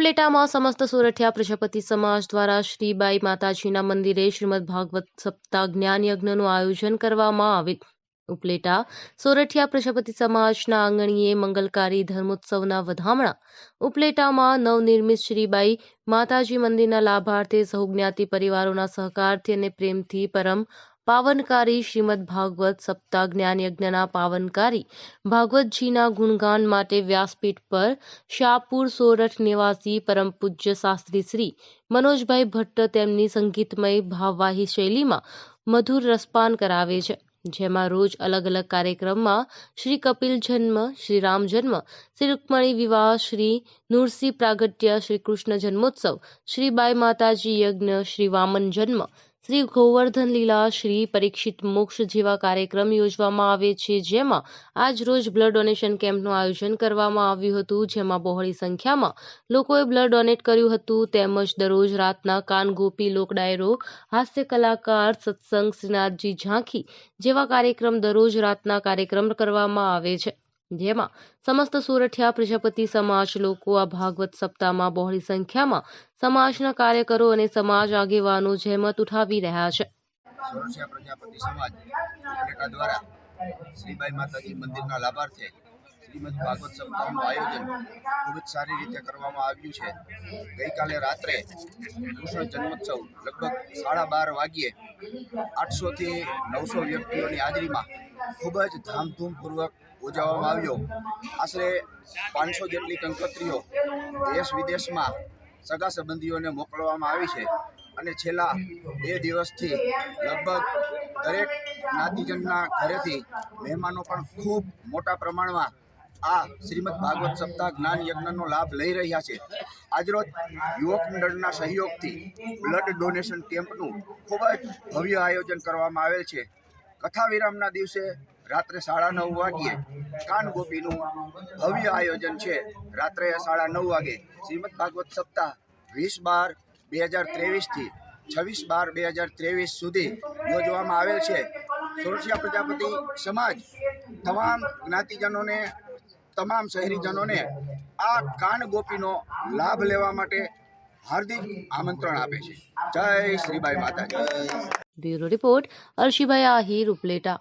ઉપલેટામાં સમસ્ત સોરઠિયા પ્રજાપતિ સમાજ દ્વારા શ્રીબાઈ માતાજીના મંદિરે શ્રીમદ ભાગવત સપ્તાહ જ્ઞાન યજ્ઞનું આયોજન કરવામાં આવેલ ઉપલેટા સોરઠિયા પ્રજાપતિ સમાજના આંગણીએ મંગલકારી ધર્મોત્સવના વધામણા. ઉપલેટામાં નવનિર્મિત શ્રીબાઈ માતાજી મંદિરના લાભાર્થે સહુ જ્ઞાતિ પરિવારોના સહકારથી અને પ્રેમથી પરમ પાવનકારી શ્રીમદ ભાગવત સપ્તાહ જ્ઞાન યજ્ઞના પાવનકારી ભાગવતજીના ગુણગાન માટે વ્યાસપીઠ પર શાહપુર સોરઠ નિવાસી પરમ પૂજ્ય શાસ્ત્રી શ્રી મનોજભાઈ ભટ્ટ તેમની સંગીતમય ભાવવાહી શૈલીમાં મધુર રસપાન કરાવે છે. જેમાં રોજ અલગ અલગ કાર્યક્રમમાં શ્રી કપિલ જન્મ, શ્રી રામ જન્મ, શ્રી રૂકમણી વિવાહ, શ્રી નૃસિંહ પ્રાગટ્ય, શ્રી કૃષ્ણ જન્મોત્સવ, શ્રી બાઈ માતાજી યજ્ઞ, શ્રી વામન જન્મ શ્રી ગોવર્ધન લીલા શ્રી પરીક્ષિત મોક્ષ જેવા કાર્યક્રમ યોજવામાં આવે છે, જેમાં આજ રોજ બ્લડ ડોનેશન કેમ્પનું આયોજન કરવામાં આવ્યું હતું, જેમાં બહોળી સંખ્યામાં લોકોએ બ્લડ ડોનેટ કર્યું હતું. તેમજ દરરોજ રાતના કાન ગોપી લોક હાસ્ય કલાકાર, સત્સંગ શ્રીનાથજી ઝાંખી જેવા કાર્યક્રમ દરરોજ રાતના કાર્યક્રમ કરવામાં આવે છે. જેમાં સમસ્ત સુરઠિયા, પ્રજાપતિ સમાજ, લોકો આ ભાગવત સપ્તાહમાં બહોળી સંખ્યામાં સમાજના કાર્યકરો અને સમાજ આગેવાનો જહેમત ઉઠાવી રહ્યા છે. સોરઠિયા પ્રજાપતિ સમાજ દ્વારા શ્રીબાઈ માતાજી મંદિરના લાભાર્થે શ્રીમદ ભાગવત સપ્તાહનું આયોજન ખૂબ જ સારી રીતે કરવામાં આવ્યું છે. ગઈકાલે રાત્રે કૃષ્ણ જન્મોત્સવ લગભગ સાડા બાર વાગ્યે આઠસોથી નવસો વ્યક્તિઓની હાજરીમાં ખૂબ જ ધામધૂમપૂર્વક ઉજવવામાં આવ્યો. આશરે પાંચસો જેટલી કંકોત્રીઓ દેશ વિદેશમાં સગા સંબંધીઓને મોકલવામાં આવી છે. અને છેલ્લા બે દિવસથી લગભગ દરેક જ્ઞાતિજનના ઘરેથી મહેમાનો પણ ખૂબ મોટા પ્રમાણમાં આ શ્રીમદ ભાગવત સપ્તાહ જ્ઞાન યજ્ઞનો લાભ લઈ રહ્યા છે. આજરોજ યુવક મંડળના સહયોગથી બ્લડ ડોનેશન કેમ્પનું ખૂબ જ ભવ્ય આયોજન કરવામાં આવેલ છે. કથા વિરામના દિવસે રાત્રે સાડા નવ વાગ્યે કાન ગોપીનું ભવ્ય આયોજન છે. રાત્રે સાડા નવ વાગે શ્રીમદ ભાગવત સપ્તાહ વીસ બાર બે હજાર ત્રેવીસથી છવ્વીસ બાર બે હજાર ત્રેવીસ સુધી યોજવામાં આવેલ છે. સુરક્ષા પ્રજાપતિ સમાજ તમામ જ્ઞાતિજનોને, તમામ શહેરીજનોને આ કાન ગોપીનો લાભ લેવા માટે હાર્દિક આમંત્રણ આપે છે. જય શ્રીબાઈ માતાજી. Bureau report Arshibhai Ahir Upleta.